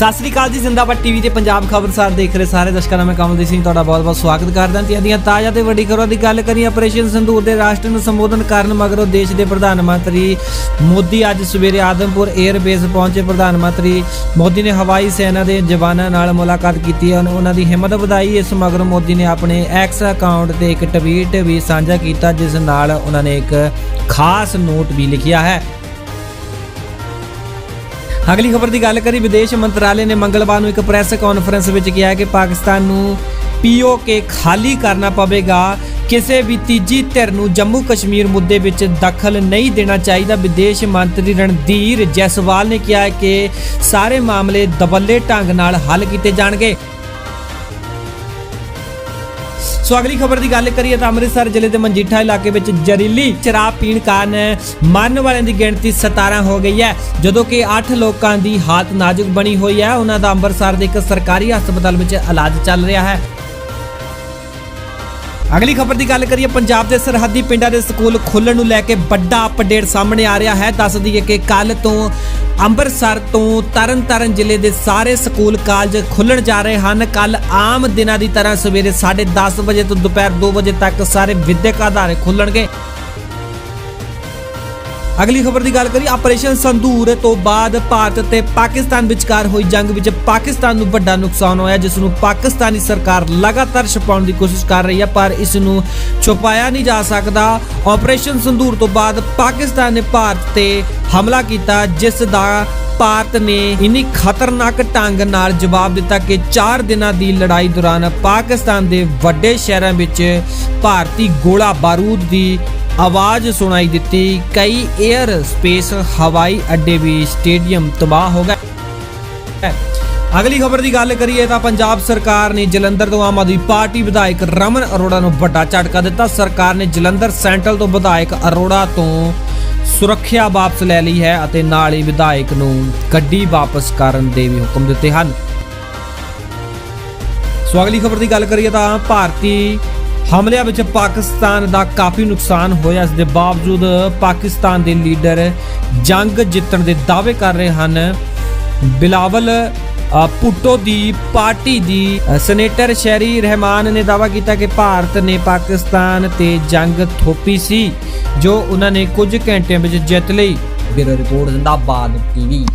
ਸਤਿ ਸ੍ਰੀ ਅਕਾਲ ਜੀ, ਜ਼ਿੰਦਾਬਾਦ ਟੀਵੀ ਤੇ ਪੰਜਾਬ ਖਬਰਸਾਰ ਦੇਖ ਰਹੇ ਸਾਰੇ ਦਰਸ਼ਕਾਂ ਦਾ ਮੈਂ ਕਮਲਦੀਪ ਸਿੰਘ, ਤੁਹਾਡਾ ਬਹੁਤ-ਬਹੁਤ ਸਵਾਗਤ ਕਰਦਾ। ਤੇ ਅਦੀਆਂ ਤਾਜ਼ਾ ਤੇ ਵੱਡੀ ਖਬਰਾਂ ਦੀ ਗੱਲ ਕਰੀਏ, ਆਪਰੇਸ਼ਨ ਸੰਦੂਰ ਦੇ ਰਾਸ਼ਟਰ ਨੂੰ ਸੰਬੋਧਨ ਕਰਨ ਮਗਰੋਂ ਦੇਸ਼ ਦੇ ਪ੍ਰਧਾਨ ਮੰਤਰੀ ਮੋਦੀ ਅੱਜ ਸਵੇਰੇ ਆਦਮਪੁਰ 에ਅਰ ਬੇਸ ਪਹੁੰਚੇ। ਪ੍ਰਧਾਨ ਮੰਤਰੀ ਮੋਦੀ ਨੇ ਹਵਾਈ ਸੈਨਾ ਦੇ ਜਵਾਨਾਂ ਨਾਲ ਮੁਲਾਕਾਤ ਕੀਤੀ ਹੈ। ਉਹਨਾਂ ਦੀ ਹਿੰਮਤ ਵਧਾਈ। ਇਸ ਮਗਰੋਂ ਮੋਦੀ ਨੇ ਆਪਣੇ ਐਕਸ ਅਕਾਊਂਟ ਤੇ ਇੱਕ ਟਵੀਟ ਵੀ ਸਾਂਝਾ ਕੀਤਾ, ਜਿਸ ਨਾਲ ਉਹਨਾਂ ਨੇ ਇੱਕ ਖਾਸ ਨੋਟ ਵੀ ਲਿਖਿਆ ਹੈ। ਅਗਲੀ ਖਬਰ ਦੀ ਗੱਲ ਕਰੀ ਵਿਦੇਸ਼ ਮੰਤਰਾਲੇ ਨੇ ਮੰਗਲਵਾਰ ਨੂੰ ਇੱਕ ਪ੍ਰੈਸ ਕਾਨਫਰੰਸ ਵਿੱਚ ਕਿਹਾ ਕਿ ਪਾਕਿਸਤਾਨ ਨੂੰ ਪੀਓਕੇ ਖਾਲੀ ਕਰਨਾ ਪਵੇਗਾ। ਕਿਸੇ ਵੀ ਤੀਜੀ ਧਿਰ ਨੂੰ ਜੰਮੂ ਕਸ਼ਮੀਰ ਮੁੱਦੇ ਵਿੱਚ ਦਖਲ ਨਹੀਂ ਦੇਣਾ ਚਾਹੀਦਾ। ਵਿਦੇਸ਼ ਮੰਤਰੀ ਰਣਧੀਰ ਜੈਸਵਾਲ ਨੇ ਕਿਹਾ ਕਿ ਸਾਰੇ ਮਾਮਲੇ ਦਬੱਲੇ ਢੰਗ ਨਾਲ ਹੱਲ ਕੀਤੇ ਜਾਣਗੇ। ਸੋ ਅਗਲੀ ਖਬਰ ਦੀ ਗੱਲ ਕਰੀਏ ਤਾਂ ਅੰਮ੍ਰਿਤਸਰ ਜ਼ਿਲ੍ਹੇ ਦੇ ਮਨਜੀਠਾ ਇਲਾਕੇ ਵਿੱਚ ਜ਼ਹਿਰੀਲੀ ਸ਼ਰਾਬ ਪੀਣ ਕਾਰਨ ਮਰਨ ਵਾਲਿਆਂ ਦੀ ਗਿਣਤੀ 17 ਹੋ ਗਈ ਹੈ, ਜਦੋਂ ਕਿ 8 ਲੋਕਾਂ ਦੀ ਹਾਲਤ ਨਾਜ਼ੁਕ ਬਣੀ ਹੋਈ ਹੈ। ਉਹਨਾਂ ਦਾ ਅੰਮ੍ਰਿਤਸਰ ਦੇ ਇੱਕ ਸਰਕਾਰੀ ਹਸਪਤਾਲ ਵਿੱਚ ਇਲਾਜ ਚੱਲ ਰਿਹਾ ਹੈ। ਅਗਲੀ ਖਬਰ ਦੀ ਗੱਲ ਕਰੀਏ, ਪੰਜਾਬ ਦੇ ਸਰਹੱਦੀ ਪਿੰਡਾਂ ਦੇ ਸਕੂਲ ਖੋਲਣ ਨੂੰ ਲੈ ਕੇ ਵੱਡਾ ਅਪਡੇਟ ਸਾਹਮਣੇ ਆ ਰਿਹਾ ਹੈ। ਦੱਸ ਦਈਏ ਕਿ ਕੱਲ ਤੋਂ ਅੰਮ੍ਰਿਤਸਰ ਤੋਂ ਤਰਨਤਾਰਨ ਜ਼ਿਲ੍ਹੇ ਦੇ ਸਾਰੇ ਸਕੂਲ ਕਾਲਜ ਖੁੱਲਣ ਜਾ ਰਹੇ ਹਨ। ਕੱਲ ਆਮ ਦਿਨਾਂ ਦੀ ਤਰ੍ਹਾਂ ਸਵੇਰੇ 10:30 ਵਜੇ ਤੋਂ ਦੁਪਹਿਰ 2 ਵਜੇ ਤੱਕ ਸਾਰੇ ਵਿਦਿਅਕ ਅਦਾਰੇ ਖੁੱਲਣਗੇ ਅਗਲੀ ਖਬਰ ਦੀ ਗੱਲ ਕਰੀ ਆਪਰੇਸ਼ਨ ਸੰਧੂਰ ਤੋਂ ਬਾਅਦ ਭਾਰਤ ਤੇ ਪਾਕਿਸਤਾਨ ਵਿਚਕਾਰ ਹੋਈ ਜੰਗ ਵਿੱਚ ਪਾਕਿਸਤਾਨ ਨੂੰ ਵੱਡਾ ਨੁਕਸਾਨ ਹੋਇਆ, ਜਿਸ ਨੂੰ ਪਾਕਿਸਤਾਨੀ ਸਰਕਾਰ ਲਗਾਤਾਰ ਛੁਪਾਉਣ ਦੀ ਕੋਸ਼ਿਸ਼ ਕਰ ਰਹੀ ਹੈ, ਪਰ ਇਸ ਨੂੰ ਛੁਪਾਇਆ ਨਹੀਂ ਜਾ ਸਕਦਾ। ਆਪਰੇਸ਼ਨ ਸੰਧੂਰ ਤੋਂ ਬਾਅਦ ਪਾਕਿਸਤਾਨ ਨੇ ਭਾਰਤ ਤੇ ਹਮਲਾ ਕੀਤਾ, ਜਿਸ ਦਾ ਭਾਰਤ ਨੇ ਇਨੀ ਖਤਰਨਾਕ ਢੰਗ ਨਾਲ ਜਵਾਬ ਦਿੱਤਾ ਕਿ 4 ਦਿਨਾਂ ਦੀ ਲੜਾਈ ਦੌਰਾਨ ਪਾਕਿਸਤਾਨ ਦੇ ਵੱਡੇ ਸ਼ਹਿਰਾਂ ਵਿੱਚ ਭਾਰਤੀ ਗੋਲਾ ਬਾਰੂਦ ਦੀ ਆਵਾਜ਼ ਸੁਣਾਈ ਦਿੱਤੀ। ਕਈ 에ਅਰ ਸਪੇਸ ਹਵਾਈ ਅੱਡੇ ਵੀ ਸਟੇਡੀਅਮ ਤਬਾਹ ਹੋ ਗਏ। ਅਗਲੀ ਖਬਰ ਦੀ ਗੱਲ ਕਰੀਏ ਤਾਂ ਪੰਜਾਬ ਸਰਕਾਰ ਨੇ ਜਲੰਧਰ ਤੋਂ ਆਮ ਆਦਮੀ ਪਾਰਟੀ ਵਿਧਾਇਕ ਰਮਨ ਅਰੋੜਾ ਨੂੰ ਵੱਡਾ ਝਟਕਾ ਦਿੱਤਾ। ਸਰਕਾਰ ਨੇ ਜਲੰਧਰ ਸੈਂਟਰਲ ਤੋਂ ਵਿਧਾਇਕ ਅਰੋੜਾ ਤੋਂ ਸੁਰੱਖਿਆ ਵਾਪਸ ਲੈ ਲਈ ਹੈ ਅਤੇ ਨਾਲ ਹੀ ਵਿਧਾਇਕ ਨੂੰ ਗੱਡੀ ਵਾਪਸ ਕਰਨ ਦੇ ਵੀ ਹੁਕਮ ਦਿੱਤੇ ਹਨ। ਸੋ ਅਗਲੀ ਖਬਰ ਦੀ ਗੱਲ ਕਰੀਏ ਤਾਂ ਭਾਰਤੀ ਹਮਲਿਆਂ ਵਿੱਚ ਪਾਕਿਸਤਾਨ ਦਾ ਕਾਫੀ ਨੁਕਸਾਨ ਹੋਇਆ। ਇਸ ਦੇ ਬਾਵਜੂਦ ਪਾਕਿਸਤਾਨ ਦੇ ਲੀਡਰ ਜੰਗ ਜਿੱਤਣ ਦੇ ਦਾਅਵੇ ਕਰ ਰਹੇ ਹਨ। ਬਿਲਾਵਲ ਅ, ਭੁੱਟੋ ਦੀ ਪਾਰਟੀ ਦੀ ਅ, ਸੈਨੇਟਰ ਸ਼ੈਰੀ ਰਹਿਮਾਨ ਨੇ ਦਾਅਵਾ ਕੀਤਾ ਕਿ ਭਾਰਤ ਨੇ ਪਾਕਿਸਤਾਨ ਤੇ ਜੰਗ ਥੋਪੀ ਸੀ ਜੋ ਉਹਨਾਂ ਨੇ ਕੁਝ ਘੰਟਿਆਂ ਵਿੱਚ ਜਿੱਤ ਲਈ। Bureau report Zindabad TV.